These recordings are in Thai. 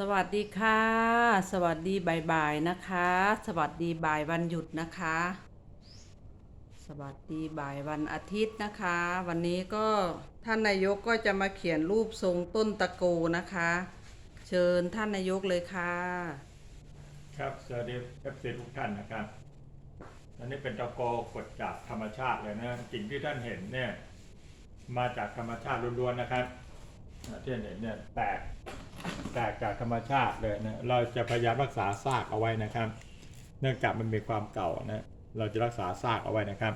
สวัสดีค่ะ สวัสดีบ่ายๆนะคะ สวัสดีบ่ายวันหยุดนะคะ สวัสดีบ่ายวันอาทิตย์นะคะ วันนี้ก็ท่านนายกก็จะมาเขียนรูปทรงต้นตะโกนะคะ เชิญท่านนายกเลยค่ะ ครับสวัสดีเอฟซีทุกท่านนะครับอันนี้เป็นตะโกกดจากธรรมชาติเลยนะสิ่งที่ท่านเห็นเนี่ยมาจากธรรมชาติล้วนๆนะครับ ที่เห็นเนี่ยแตกแตกจากธรรมชาติเลยนะเราจะพยายามรักษาซากเอาไว้นะครับ เนื่องจากมันมีความเก่านะเราจะรักษาซากเอาไว้นะครับ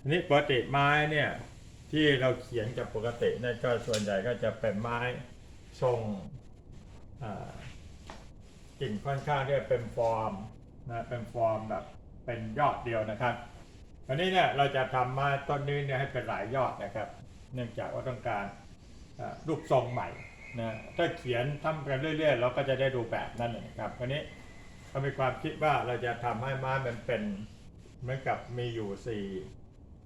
อันนี้ปกติไม้เนี่ยที่เราเขียนจากปกติเนี่ยก็ส่วนใหญ่ก็จะเป็นไม้ทรงอ่ากิ่งค่อนข้างที่จะเป็นฟอร์มนะเป็นฟอร์มแบบเป็นยอดเดียวนะครับวันนี้เนี่ยเราจะทำมาต้นนี้เนี่ยให้เป็นหลายยอดนะครับ เนื่องจากว่าต้องการ รูปทรงใหม่นะถ้าเขียนทำกันเรื่อยๆเราก็จะได้ดูแบบนั้นนะครับวันนี้เรามีความคิดว่าเราจะทำให้ไม้มันเป็นเหมือนกับมีอยู่สี่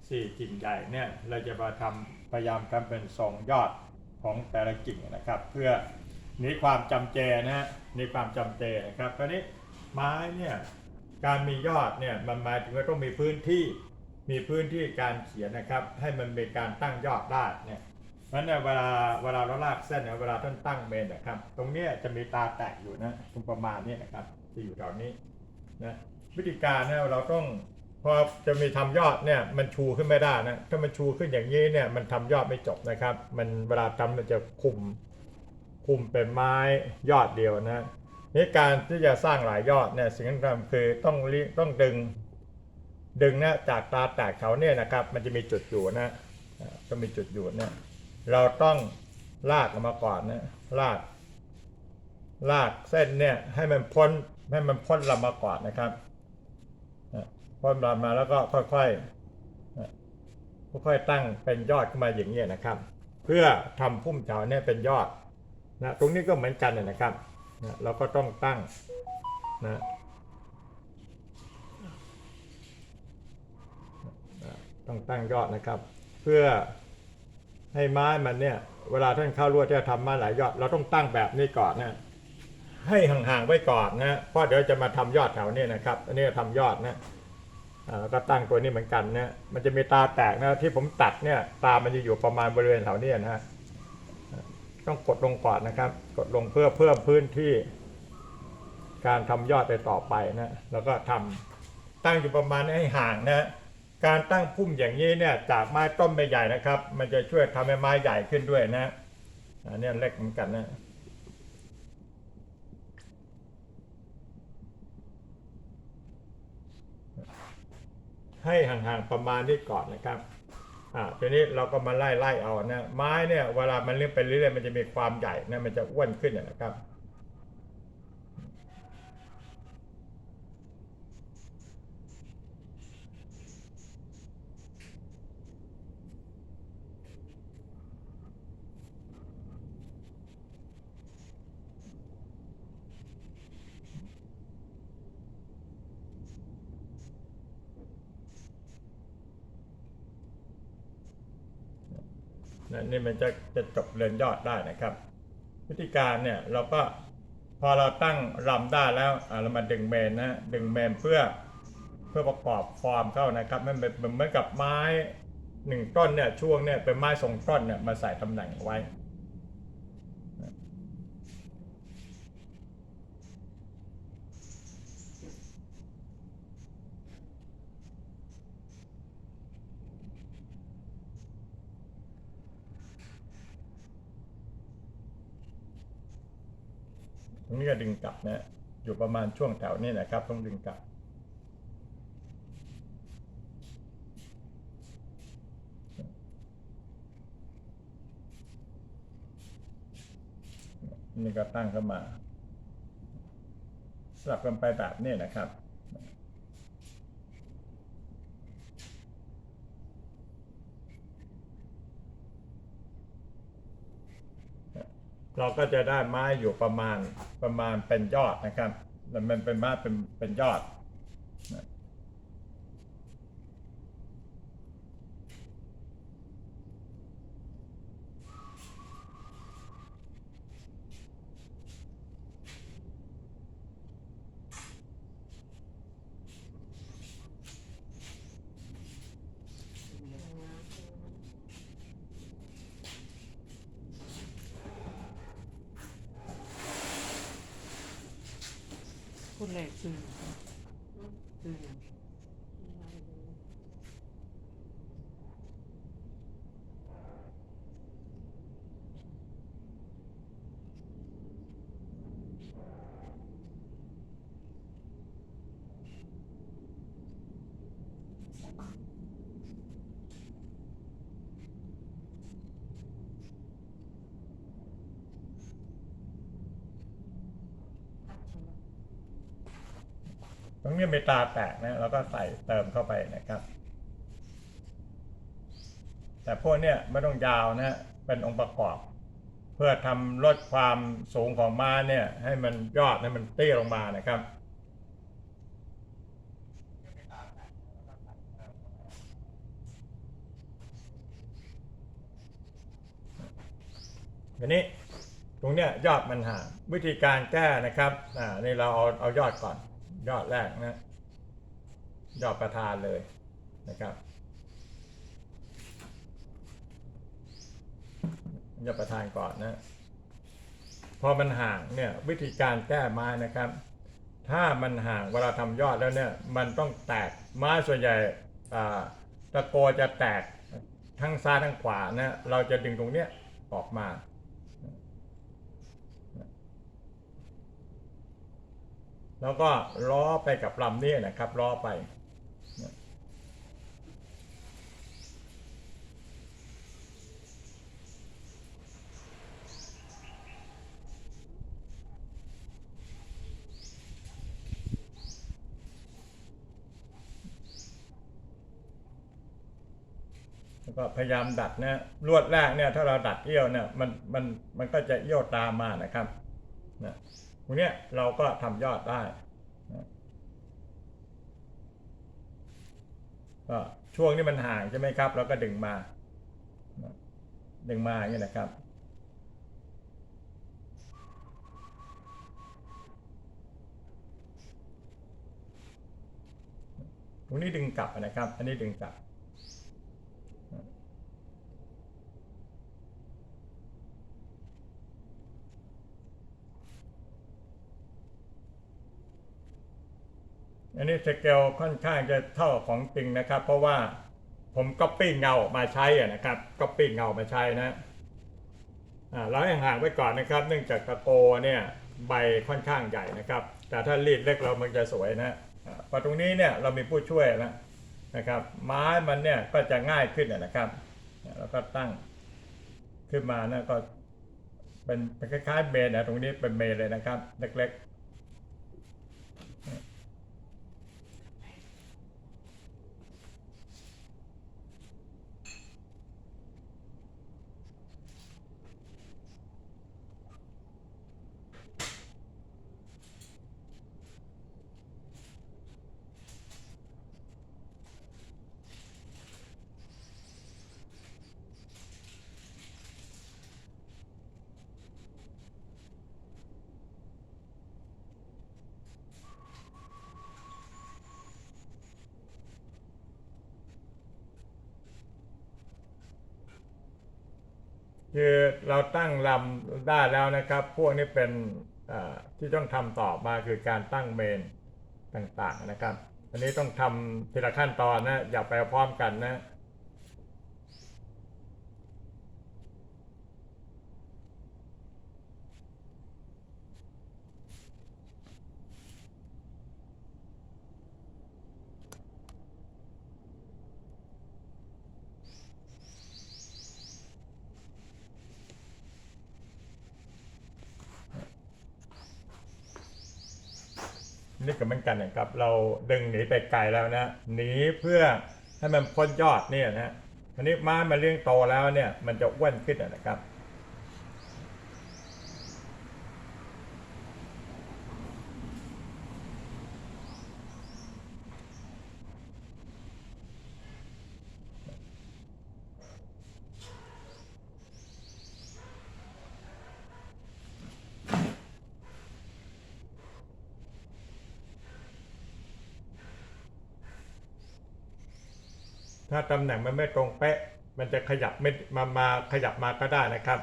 สี่กิ่งใหญ่เนี่ยเราจะมาทำพยายามทำเป็นทรงยอดของแต่ละกิ่งนะครับ เพื่อหนีความจำเจนะฮะหนีความจำเจนะครับคราวนี้ไม้เนี่ยการมียอดเนี่ยมันหมายถึงว่าต้องมีพื้นที่มีพื้นที่การเขียนนะครับ ให้มันมีการตั้งยอดได้เนี่ย เพราะฉะนั้นเนี่ยเวลาเวลาเราลากเส้นเนี่ยเวลาท่านตั้งเมนนะครับ ตรงเนี้ยจะมีตาแตกอยู่นะตรงประมาณนี้นะครับที่อยู่แถวนี้นะวิธีการเนี่ยเราต้องพอจะมีทำยอดเนี่ยมันชูขึ้นไม่ได้นะถ้ามันชูขึ้นอย่างนี้เนี่ยมันทำยอดไม่จบนะครับ มันเวลาทำมันจะคุมคุมเป็นไม้ยอดเดียวนะนี่การที่จะสร้างหลายยอดเนี่ยสิ่งที่ทำคือต้องต้องดึง ดึงนะจากตาแตกเขาเนี่ยนะครับ มันจะมีจุดอยู่นะก็มีจุดอยู่เนี่ย เราต้องลากออกมาก่อนนะลาก ลากเส้นเนี่ยให้มันพ้นให้มันพ้นลำมาก่อนนะครับพ้นลำมาแล้วก็ค่อยๆอะค่อยๆตั้งเป็นยอดขึ้นมาอย่างนี้นะครับ เพื่อทำพุ่มเฉาเนี่ยเป็นยอดนะตรงนี้ก็เหมือนกันนะครับนะเราก็ต้องตั้งนะต้องตั้งยอดนะครับ เพื่อ ให้ไม้มันเนี่ย เวลาท่านเข้าร่วมจะทำมาหลายยอด เราต้องตั้งแบบนี้ก่อนนะให้ห่างๆไว้ก่อนนะเพราะเดี๋ยวจะมาทำยอดแถวนี้นะครับ อันนี้ทำยอดนะแล้วก็ตั้งตัวนี้เหมือนกันนะมันจะมีตาแตกนะที่ผมตัดเนี่ยตามันจะอยู่ประมาณบริเวณแถวนี้นะฮะต้องกดลงก่อนนะครับ กดลงเพื่อเพิ่มพื้นที่ การทำยอดไปต่อไปนะแล้วก็ทำตั้งอยู่ประมาณให้ห่างนะ การตั้งพุ่มอย่างนี้เนี่ยจากไม้ต้นใบใหญ่นะครับ มันจะช่วยทำให้ไม้ใหญ่ขึ้นด้วยนะอันนี้เล็กเหมือนกันนะให้ห่างๆประมาณนี้ก่อนนะครับอ่าทีนี้เราก็มาไล่ไล่เอานะไม้เนี่ยเวลามันเลื่อนไปเรื่อยๆมันจะมีความใหญ่นะมันจะอ้วนขึ้นนะครับ นะนี่มันจะจะจบเรียนยอดได้นะครับ วิธีการเนี่ยเราก็พอเราตั้งลำได้แล้วเรามาดึงเมนนะดึงเมนเพื่อเพื่อประกอบฟอร์มเข้านะครับมันเป็นเหมือนกับไม้หนึ่งต้นเนี่ยช่วงเนี่ยเป็นไม้ทรงต้นเนี่ยมาใส่ตำแหน่งไว้ ตรงนี้ก็ดึงกลับนะอยู่ประมาณช่วงแถวนี้นะครับ ต้องดึงกลับ นี่ก็ตั้งเข้ามา สลับกันไปแบบนี้นะครับ เราก็จะได้ไม้อยู่ประมาณประมาณเป็นยอดนะครับแล้วมันเป็นไม้เป็นเป็นยอดนะ คนแรกซื้อซื้อหยังๆ ตรงนี้มีตาแตกนะแล้วก็ใส่เติมเข้าไปนะครับ แต่พวกเนี้ยไม่ต้องยาวนะเป็นองค์ประกอบ เพื่อทำลดความสูงของม้าเนี่ย ให้มันยอดให้มันเตี้ยลงมานะครับทีนี้ตรงเนี้ยยอดมันห่างวิธีการแก้นะครับอ่านี่เราเอาเอายอดก่อน ยอดแรกนะ ยอดประธานเลยนะครับ ยอดประธานก่อนนะ พอมันห่างเนี่ยวิธีการแก้ไม้นะครับ ถ้ามันห่างเวลาทำยอดแล้วเนี่ยมันต้องแตกไม้ส่วนใหญ่ตะโกจะแตกทั้งซ้ายทั้งขวานะเราจะดึงตรงเนี้ยออกมา แล้วก็ล้อไปกับลำนี้นะครับล้อไปแล้วก็พยายามดัดนะลวดแรกเนี่ยถ้าเราดัดเอี้ยวเนี่ยมันมันมันก็จะเอี้ยวตามมานะครับนะ รงเนี้ยเราก็ทำยอดได้ก็ช่วงนี้มันห่างใช่ไหมครับเราก็ดึงมา ดึงมาอย่างนี้นะครับ ตรงนี้ดึงกลับนะครับ อันนี้ดึงกลับ อันนี้สเกลค่อนข้างจะเท่าของจริงนะครับ เพราะว่าผมก๊อปปี้เงามาใช้นะครับก๊อปปี้เงามาใช้นะอ่าเราให้ห่างไว้ก่อนนะครับ เนื่องจากตะโกเนี่ยใบค่อนข้างใหญ่นะครับ แต่ถ้ารีดเล็กเรามันจะสวยนะอ่าพอตรงนี้เนี่ยเรามีผู้ช่วยแล้วนะครับ ไม้มันเนี่ยก็จะง่ายขึ้นนะครับแล้วก็ตั้งขึ้นมานะก็เป็นเป็นคล้ายๆเมนนะตรงนี้เป็นเมนเลยนะครับ เล็กๆ คือเราตั้งลำได้แล้วนะครับ พวกนี้เป็นที่ต้องทำต่อมาคือการตั้งเมนต่างๆนะครับ อันนี้ต้องทำทีละขั้นตอนนะ อย่าไปพร้อมกันนะ นี่ กันนะครับเราดึงหนีไปไกลแล้วนะหนีเพื่อให้มันพ้นยอดเนี่ยนะอันนี้ม้ามันเลี้ยงโตแล้วเนี่ยมันจะอ้วนขึ้นนะครับ ถ้าตำแหน่งมันไม่ตรงเป๊ะ มันจะขยับไม่มามาขยับมาก็ได้นะครับ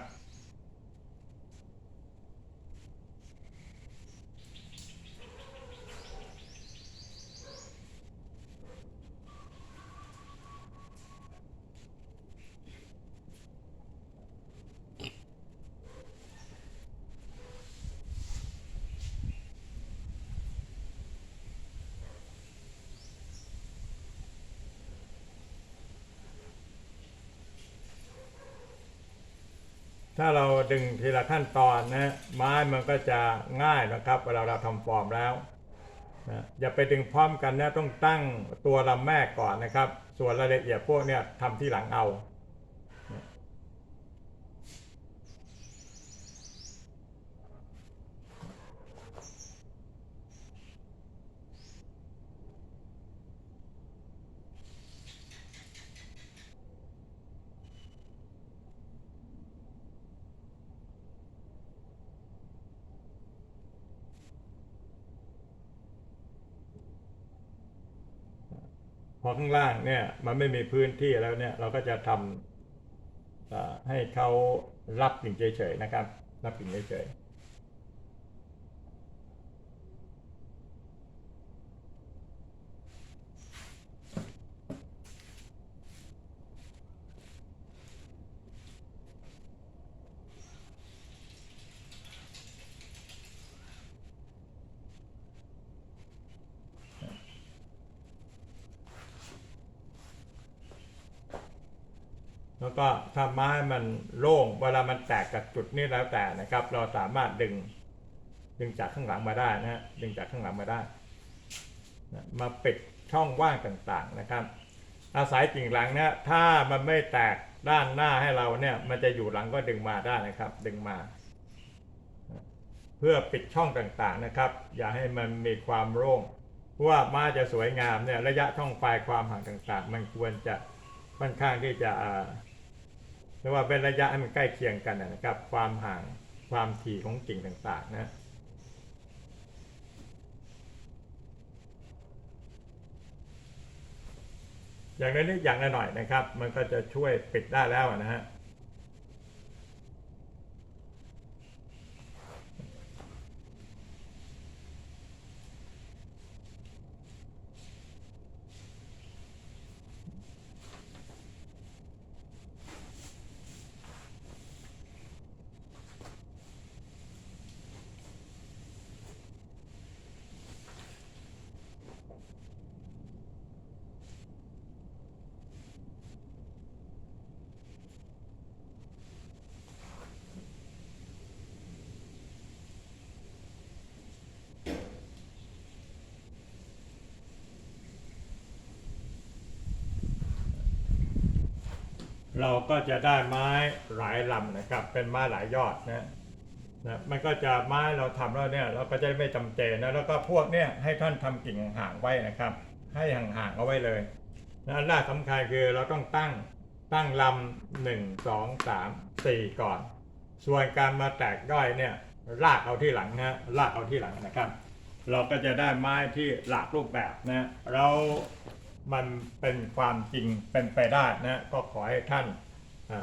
ถ้าเราดึงทีละขั้นตอนนะไม้มันก็จะง่ายนะครับเวลาเราทำฟอร์มแล้วนะอย่าไปดึงพร้อมกันนะต้องตั้งตัวลำแม่ก่อนนะครับ ส่วนรายละเอียดพวกเนี้ยทำที่หลังเอา อข้างล่างเนี่ยมันไม่มีพื้นที่แล้วเนี่ยเราก็จะทำให้เขารับสิ่งเฉยๆนะครับ รับสิ่งเฉยๆ แล้วก็ถ้าไม้มันโล่งเวลามันแตกกับจุดนี้แล้วแต่นะครับ เราสามารถดึง ดึงจากข้างหลังมาได้นะฮะดึงจากข้างหลังมาได้นะมาปิดช่องว่างต่างๆนะครับ อาศัยกิ่งหลังเนี่ยถ้ามันไม่แตกด้านหน้าให้เราเนี่ย มันจะอยู่หลังก็ดึงมาได้นะครับ ดึงมา เพื่อปิดช่องต่างๆนะครับ อย่าให้มันมีความโล่งเพราะว่าไม้จะสวยงามเนี่ยระยะช่องปลายความห่างต่างๆ มันควรจะค่อนข้างที่จะ รียกว่าเป็นระยะให้มันใกล้เคียงกันนะครับ ความห่างความถี่ของกิ่งต่างๆนะอย่างน้อยๆอย่างละหน่อยนะครับ มันก็จะช่วยปิดได้แล้วนะฮะ เราก็จะได้ไม้หลายลำนะครับ เป็นไม้หลายยอดนะนะมันก็จะไม้เราทำแล้วเนี่ยเราก็จะไม่จำเจนะแล้วก็พวกเนี่ยให้ท่านทำกิ่งห่างไว้นะครับ ให้ห่างๆเอาไว้เลยนะอันแรกสำคัญคือเราต้องตั้งตั้งลำหนึ่งสองสามสี่ก่อน ส่วนการมาแตกย่อยเนี่ยลากเอาที่หลังนะลากเอาที่หลังนะครับ เราก็จะได้ไม้ที่หลากรูปแบบนะเรา มันเป็นความจริงเป็นไปได้นะก็ขอให้ท่านอ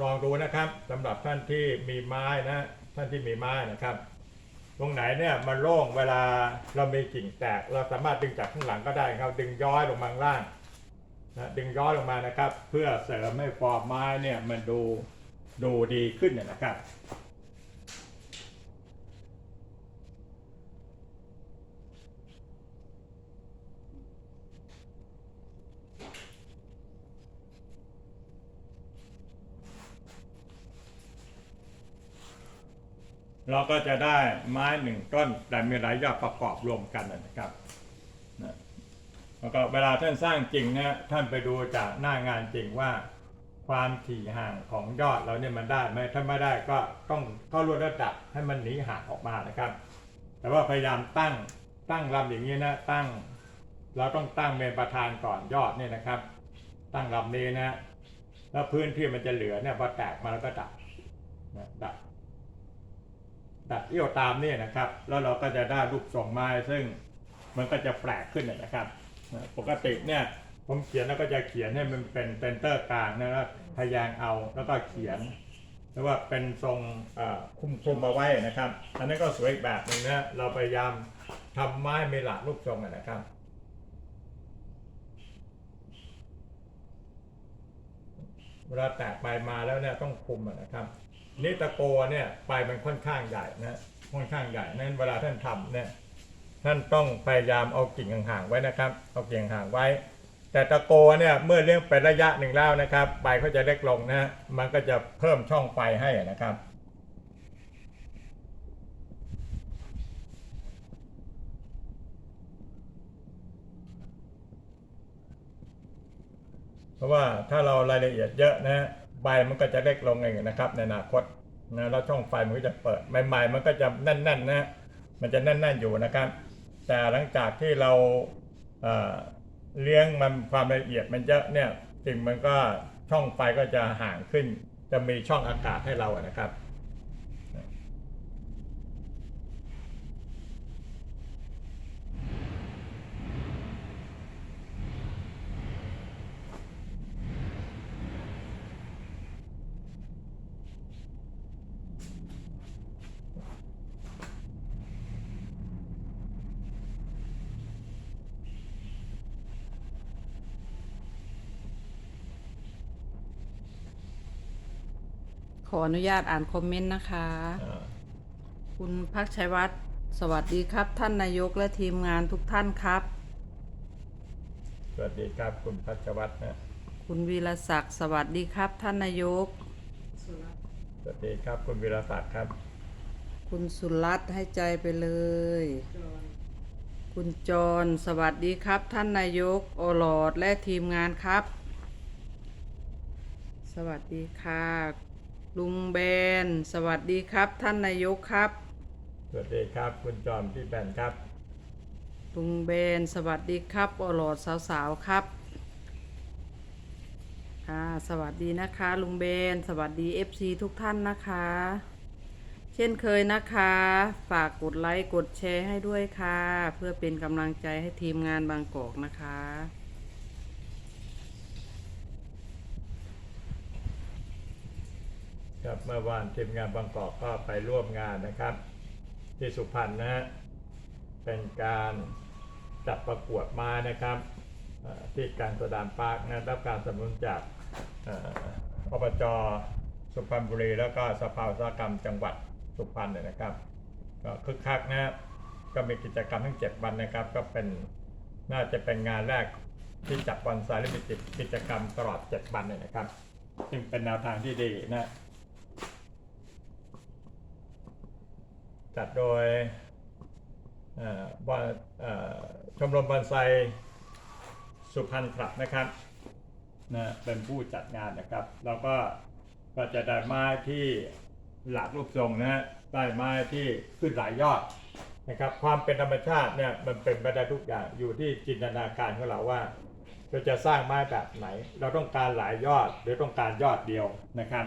ลองดูนะครับสำหรับท่านที่มีไม้นะท่านที่มีไม้นะครับ ตรงไหนเนี่ยมันโล่งเวลาเรามีกิ่งแตก เราสามารถดึงจากข้างหลังก็ได้ครับ ดึงย้อยลงมาล่างนะดึงย้อยลงมานะครับ เพื่อเสริมให้ฟอร์มไม้เนี่ยมันดูดูดีขึ้นนะครับ เราก็จะได้ไม้หนึ่งต้น แต่มีหลายยอดประกอบรวมกันนะครับนะแล้วก็เวลาท่านสร้างจริงนะท่านไปดูจากหน้างานจริงว่า ความถี่ห่างของยอดเราเนี่ยมันได้ไหมถ้าไม่ได้ก็ต้องก็ลดระดับให้มันหนีห่างออกมานะครับ แต่ว่าพยายามตั้งตั้งลำอย่างนี้นะตั้ง เราต้องตั้งเมนประธานก่อนยอดเนี่ยนะครับ ตั้งลำนี้นะ แล้วพื้นที่มันจะเหลือเนี่ยพอแตกมาแล้วก็ดับนะดับ ดัดเอี้ยวตามนี่นะครับ แล้วเราก็จะได้รูปทรงไม้ซึ่งมันก็จะแปลกขึ้นนะครับ ปกติเนี่ยผมเขียนแล้วก็จะเขียนให้มันเป็นเซนเตอร์กลางนะแล้วพยางเอาแล้วก็เขียนแล้วว่าเป็นทรงคุมคุมมาไว้นะครับ อันนั้นก็สวยอีกแบบหนึ่งนะเราพยายามทำไม้มีหลากรูปทรงนะครับเวลาแตกใบมาแล้วเนี่ยต้องคุมนะครับ นี่ตะโกเนี่ยใบมันค่อนข้างใหญ่นะค่อนข้างใหญ่นั้นเวลาท่านทำเนี่ยท่านต้องพยายามเอากิ่งห่างๆไว้นะครับ เอากิ่งห่างไว้ แต่ตะโกเนี่ยเมื่อเลี้ยงไประยะหนึ่งแล้วนะครับใบเขาจะเล็กลงนะฮะมันก็จะเพิ่มช่องไฟให้นะครับเพราะว่าถ้าเรารายละเอียดเยอะนะฮะ ใบมันก็จะเล็กลงเองนะครับในอนาคตนะแล้วช่องไฟมันก็จะเปิดใหม่ๆมันก็จะแน่นๆนะฮะมันจะแน่นๆอยู่นะครับ แต่หลังจากที่เราเลี้ยงมันความละเอียดมันเยอะเนี่ยสิ่งมันก็ช่องไฟก็จะห่างขึ้น จะมีช่องอากาศให้เราอะนะครับ ขออนุญาตอ่านคอมเมนต์นะคะอ่าคุณพักชัยวัฒน์สวัสดีครับ ท่านนายกและทีมงานทุกท่านครับ สวัสดีครับคุณพัชวัฒน์นะ คุณวีรศักดิ์สวัสดีครับ ท่านนายก สวัสดีครับคุณวิรศักดิ์ครับ คุณสุรัตน์ให้ใจไปเลย คุณจรสวัสดีครับ ท่านนายกโอหลอดและทีมงานครับ สวัสดีค่ะ ลุงเบน สวัสดีครับ ท่านนายกครับ สวัสดีครับ คุณจอมที่แบนครับ ลุงเบน สวัสดีครับโอหลอดสาวๆครับค่ะสวัสดีนะคะ ลุงเบน สวัสดี FC ทุกท่านนะคะ เช่นเคยนะคะ ฝากกดไลค์ กดแชร์ให้ด้วยค่ะ เพื่อเป็นกำลังใจให้ทีมงานบางกอกนะคะ ครับ เมื่อวานทีมงานบางกอกก็ไปร่วมงานนะครับ ที่สุพรรณนะฮะเป็นการจัดประกวดมานะครับที่การสดานปาร์คนะรับการสนับสนุนจากอบจสุพรรณบุรีแล้วก็สภาอุตสาหกรรมจังหวัดสุพรรณเนี่ยนะครับก็คึกคักนะก็มีกิจกรรมทั้ง 7 วันนะครับ ก็เป็นน่าจะเป็นงานแรกที่จัดวันสายลิมิติกิจกรรมตลอด 7 วันเลยนะครับ ซึ่งเป็นแนวทางที่ดีนะ จัดโดยชมรมบอนไซสุพรรณคลับนะครับนะเป็นผู้จัดงานนะครับแล้วก็ก็จะได้ไม้ที่หลากรูปทรงนะฮะได้ไม้ที่ขึ้นหลายยอดนะครับ ความเป็นธรรมชาติเนี่ยมันเป็นไปได้ทุกอย่างอยู่ที่จินตนาการของเราว่าเราจะสร้างไม้แบบไหน เราต้องการหลายยอดหรือต้องการยอดเดียวนะครับ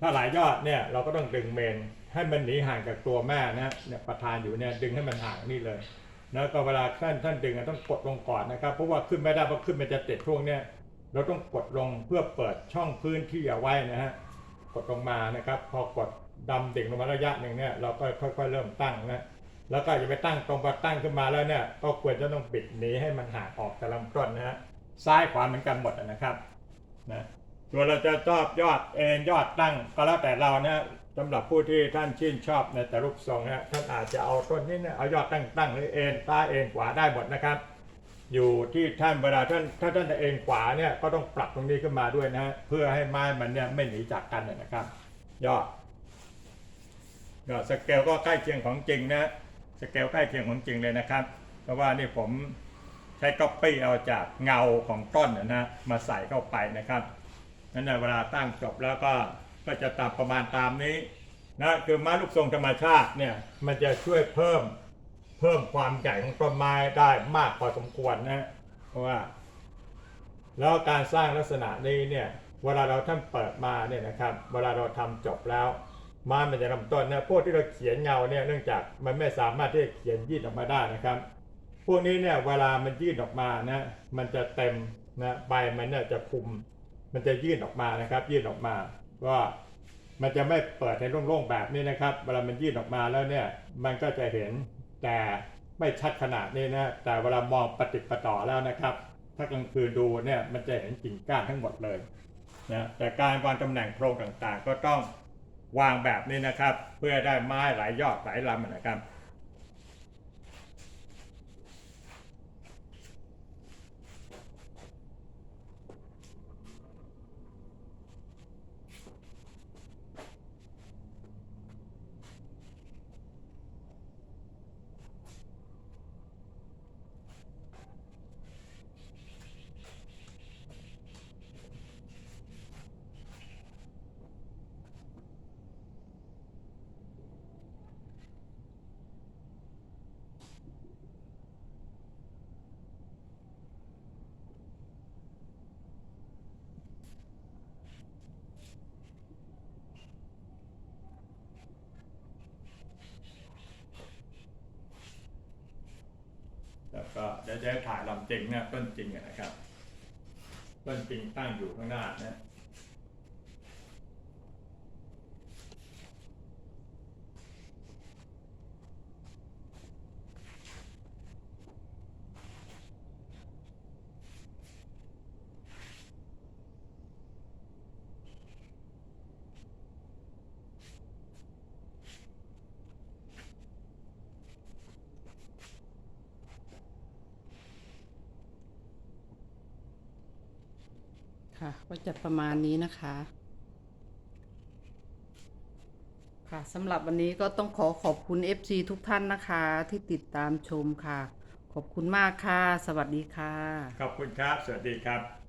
ถ้าหลายยอดเนี่ยเราก็ต้องดึงเมน ให้มันหนีห่างจากตัวแม่นะเนี่ยประธานอยู่เนี่ยดึงให้มันห่างนี่เลยแล้วก็เวลาท่านท่านดึงต้องกดลงก่อนนะครับ เพราะว่าขึ้นไม่ได้เพราะขึ้นมันจะติดช่วงเนี้ยเราต้องกดลงเพื่อเปิดช่องพื้นที่เอาไว้นะฮะกดลงมานะครับ พอกดดำดิ่งลงมาระยะหนึ่งเนี่ยเราก็ค่อย ๆ เริ่มตั้งนะแล้วก็อย่าไปตั้งตรงพอตั้งขึ้นมาแล้วเนี่ยก็ควรจะต้องบิดหนีให้มันห่างออกจากลำต้นนะฮะซ้ายขวาเหมือนกันหมดนะครับนะส่วนเราจะชอบยอดเอ็นยอดตั้งก็แล้วแต่เรานะ สำหรับผู้ที่ท่านชื่นชอบในแต่รูปทรงนะท่านอาจจะเอาต้นนี้เนี่ยเอายอดตั้งตั้งหรือเอ็นซ้ายเอ็นขวาได้หมดนะครับ อยู่ที่ท่านเวลาท่านถ้าท่านจะเอ็นขวาเนี่ยก็ต้องปรับตรงนี้ขึ้นมาด้วยนะเพื่อให้ไม้มันเนี่ยไม่หนีจากกันนะครับ ยอดก็สเกลก็ใกล้เคียงของจริงนะสเกลใกล้เคียงของจริงเลยนะครับ เพราะว่านี่ผมใช้ก๊อปปี้เอาจากเงาของต้นนะนะมาใส่เข้าไปนะครับนั่นเวลาตั้งจบแล้วก็ ก็จะตามประมาณตามนี้นะคือไม้ลูกทรงธรรมชาติเนี่ยมันจะช่วยเพิ่มเพิ่มความใหญ่ของต้นไม้ได้มากพอสมควรนะเพราะว่า แล้วการสร้างลักษณะนี้เนี่ยเวลาเราท่านเปิดมาเนี่ยนะครับ เวลาเราทำจบแล้วม้มันจะลำต้นนะพวกที่เราเขียนเงาเนี่ยเนื่องจากมันไม่สามารถที่จะเขียนยืดออกมาได้นะครับ พวกนี้เนี่ยเวลามันยื่นออกมานะมันจะเต็มนะใบมันเนี่ยจะคุม มันจะยื่นออกมานะครับ ยื่นออกมา ว่ามันจะไม่เปิดในโล่งๆแบบนี้นะครับ เวลามันยื่นออกมาแล้วเนี่ย มันก็จะเห็นแต่ไม่ชัดขนาดนี้นะ แต่เวลามองปฏิปต่อแล้วนะครับ ถ้ากลางคืนดูเนี่ยมันจะเห็นกิ่งก้านทั้งหมดเลยนะแต่การวางตำแหน่งโพรงต่างๆ ก็ต้องวางแบบนี้นะครับ เพื่อได้ไม้หลายยอดหลายลำนะครับ เดี๋ยวจะถ่ายลำจริงเนี่ยต้นจริงนะครับต้นจริงตั้งอยู่ข้างหน้านะ ค่ะก็จะประมาณนี้นะคะ ค่ะสำหรับวันนี้ก็ต้องขอขอบคุณ FC ทุกท่านนะคะ ที่ติดตามชมค่ะ ขอบคุณมากค่ะ สวัสดีค่ะ ขอบคุณครับ สวัสดีครับ